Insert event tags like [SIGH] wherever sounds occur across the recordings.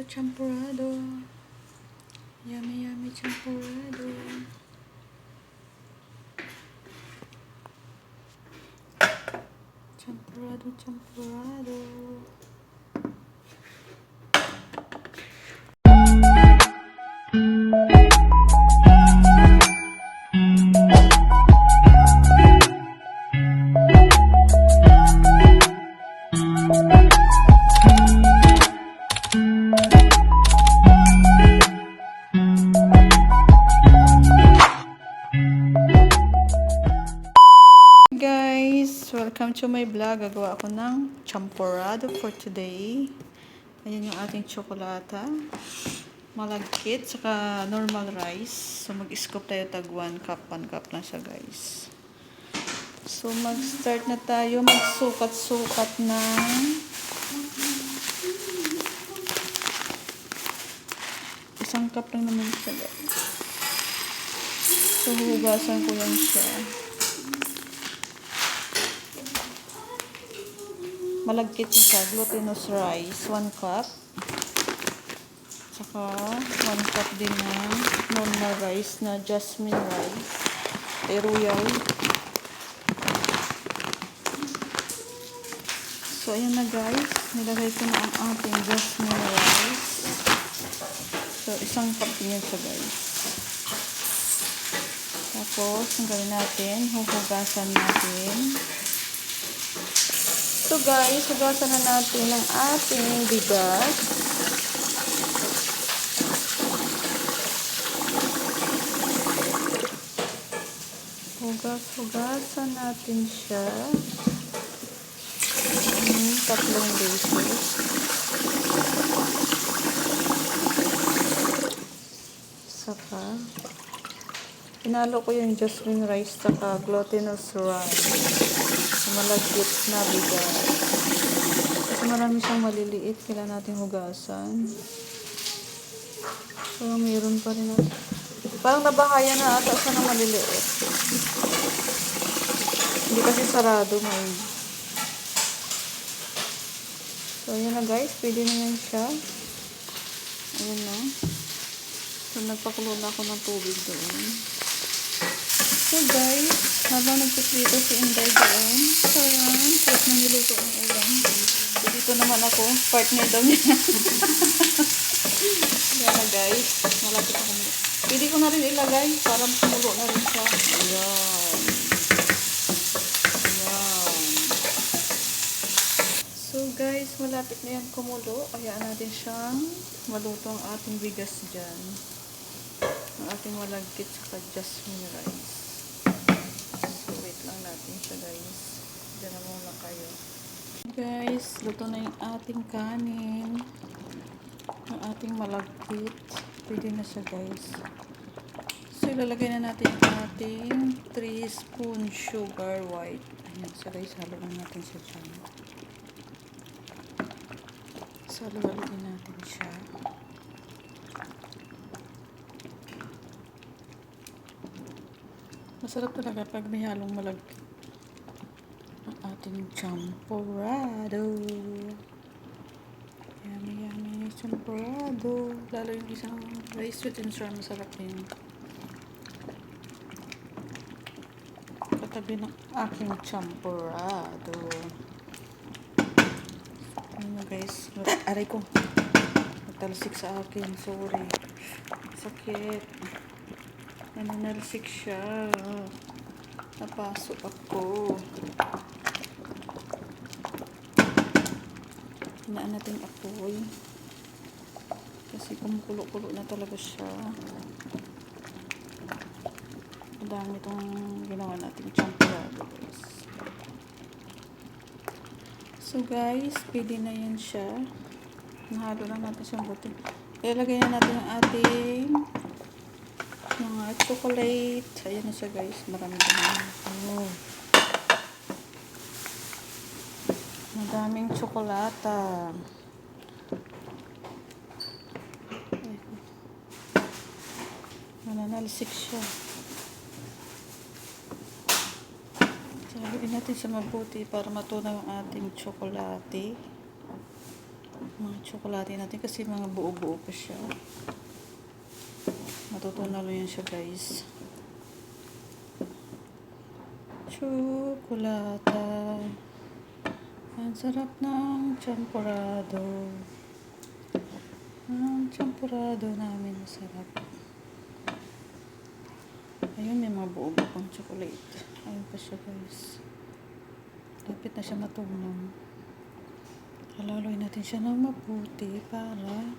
Champurado, champurado. Yummy, yummy champurado. Champurado, champurado. Welcome to my vlog. Gagawa ako ng champurado for today. Ayan yung ating tsokolata. Malagkit, saka normal rice. So, mag-scoop tayo tag 1 cup, 1 cup lang siya guys. So, mag-start na tayo. Magsukat-sukat ng isang cup lang naman siya guys. So, hugasan ko yan siya. Malagkit siya glutinous rice 1 cup. Saka 1 cup din ng normal rice na jasmine rice. Ay royal so ayan na guys. Nilagay ko na ang ating jasmine rice. So isang cup din yan siya guys. Tapos ang gawin natin huhugasan natin So guys, hugasan na natin ang ating bigas. Hugas-hugasan natin siya. Mm, tatlong beses. Saka, pinalo ko yung jasmine rice saka glutinous rice malagkit na bigas. Kasi marami siyang maliliit. Kailangan natin hugasan. So, mayroon pa rin natin. Parang nabahaya na ata siya ng maliliit. Hindi kasi sarado may. So, ayan na guys. Pwede na yan siya. Ayan na. So, nagpakulo na ako ng tubig doon. So guys, habang nagpiprito si Inday doon, so yan, kahit na niluto ang ulam. So, dito naman ako, partner daw niya. [LAUGHS] yan na guys, malapit ako mo. Pwede ko na rin ilagay, para kumulo na rin siya. Ayan. Ayan. So guys, malapit na yan kumulo. Hayaan natin siyang maluto ang ating bigas dyan. Ang ating malagkit sa jasmine rice. Lang natin siya guys. Diyan na muna kayo. Guys, luto na yung ating kanin. Ang ating malagkit. Pwede na siya guys. So, ilalagay na natin yung ating 3 spoon sugar white. Ayan. So, guys, halo na natin siya dyan. So, halo-haloin natin siya. Masarap talaga pag may halong malagkit. Ang ating champurado. Yummy, yummy champurado. Lalo yung isang rice with and sour, masarap yun. Katabi ng aking champurado. Ano guys, aray ko. Nagtalasik sa akin, sorry. Sakit. Nananalsik siya. Napasok ako. Hinaan natin apoy. Kasi kumukulo-kulo na talaga siya. Madami itong ginawa natin champurado guys. So guys, pwede na yan siya. Nahalo na natin siyang buti. Ilalagay na natin ang ating mga chocolate. Ayan na siya guys. Marami naman. Oh. Madaming tsokolata. Mananalisik siya. Sabihin natin siya mabuti para matunaw ang ating tsokolate. mga tsokolate natin kasi mga buo-buo pa siya. Matutunaw yan siya guys. Tsokolata. Ang sarap ng champurado. Ang champurado namin masarap. Ayun, may mga buo-buo pang chocolate. Ayun pa siya guys. Lapit na siya matunaw. Halaloy natin siya ng mabuti para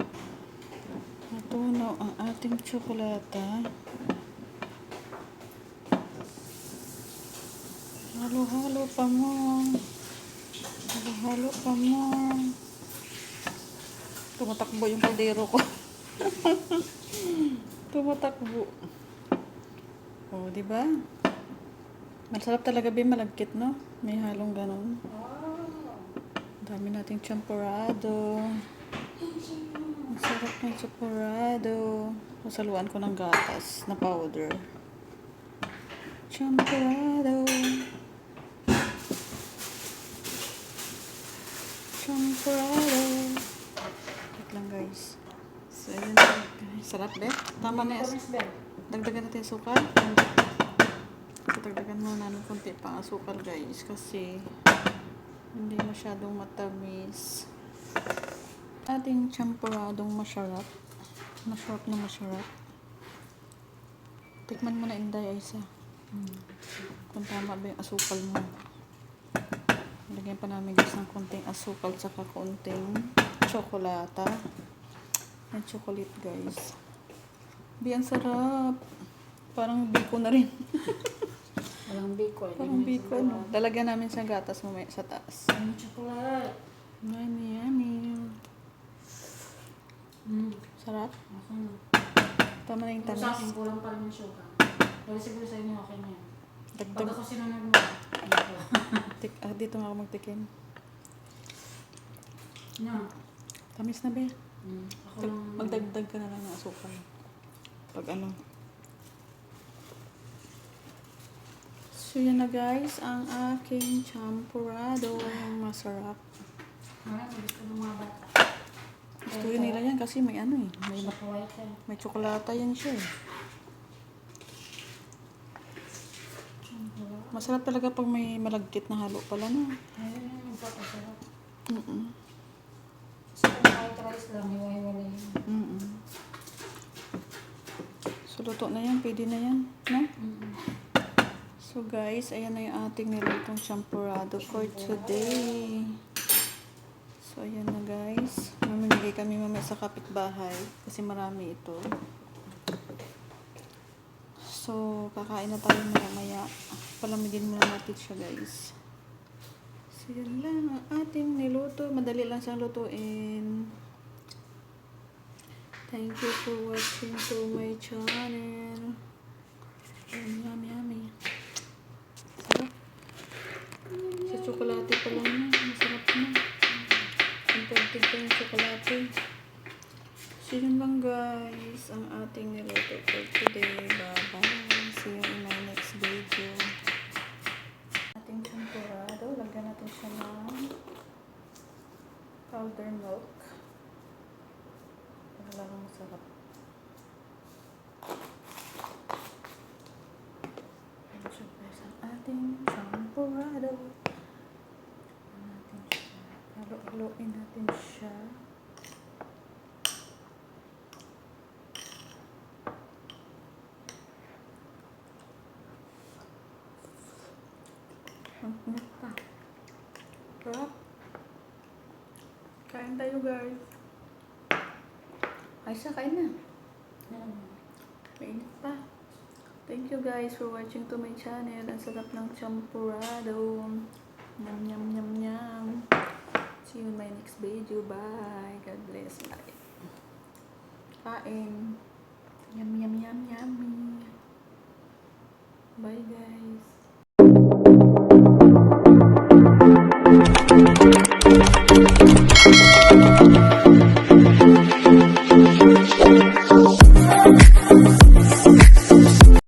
matunaw ang ating tsokolata. Halo-halo pa mo. Halo-halo pa mo. Tumatakbo yung kaldero ko. [LAUGHS] Tumatakbo. Oh, di ba? Masarap talaga ba malagkit, no? May halong ganon. Ang dami nating champurado. Ang sarap ng champurado. Masaluan ko ng gatas na powder. Champurado. Champurado. Wait lang guys. So, yun. Sarap, be? Tama na. Dagdagan natin sukal. So, dagdagan muna ng konti pang asukal guys kasi hindi masyadong matamis. Ating champuradong masarap. Masarap na masarap. Tikman mo na Inday, Aisa. Kung tama ba yung asukal mo. Lagyan pa namin guys ng konting asukal tsaka konting tsokolata. May chocolate guys. Bi, ang sarap. Parang biko na rin. [LAUGHS] Walang biko. eh. Parang biko, no? Lalagyan namin sa gatas mamaya sa taas. Ang chocolate. Yummy, yummy. Mm. Sarap. Okay na. Tama na yung Kung sa akin, tamis. kulang pa rin yung sugar. Pero siguro sa inyo, okay na yan. Pag Dagdag. ako sinunod mo, [LAUGHS] Tik, ah, dito nga ako magtikim. No. Tamis na ba? Mm. Ako lang. Magdagdag ka na lang ng asukal. Pag ano. So yan na guys, ang aking champurado. Masarap. Marami gusto ng mga bata. Gusto yun nila yan kasi may ano eh. May, may tsokolata yan siya eh. Masarap talaga pag may malagkit na halo pala no. Yung magpapasarap. Mm-mm. Sa kung white rice lang, hiwa-hiwalay yun. Mm-mm. So luto na yan, pwede na yan, no? Mm. So guys, ayan na yung ating nilutong champurado for today. So ayan na guys. Mamimigay kami mamaya sa kapitbahay kasi marami ito. So kakain na tayo maya maya. Palamigin muna natin siya guys. So yun lang ang ating niluto. Madali lang siyang lutuin. Thank you for watching to my channel. Yummy, yummy, yummy. Sarap. Sa tsokolate pa lang na. Important pa yung tsokolate. So yun guys. Ang ating niluto for today. Bye-bye. See you in my next video. Ating champurado. Lagyan natin siya ng powder milk. Para lang masarap. Ayan siya guys. Ang ating champurado. Ayan natin siya. Halo-haloin natin siya. Init pa. Sarap. Kain tayo guys. Ay, siya kain na. Yan. Mainit pa. Thank you guys for watching to my channel. Ang sarap ng champurado. Nyam, nyam, nyam, nyam. See you in my next video. Bye. God bless. Bye. Kain. Yum, yum, yum, yummy. Bye guys.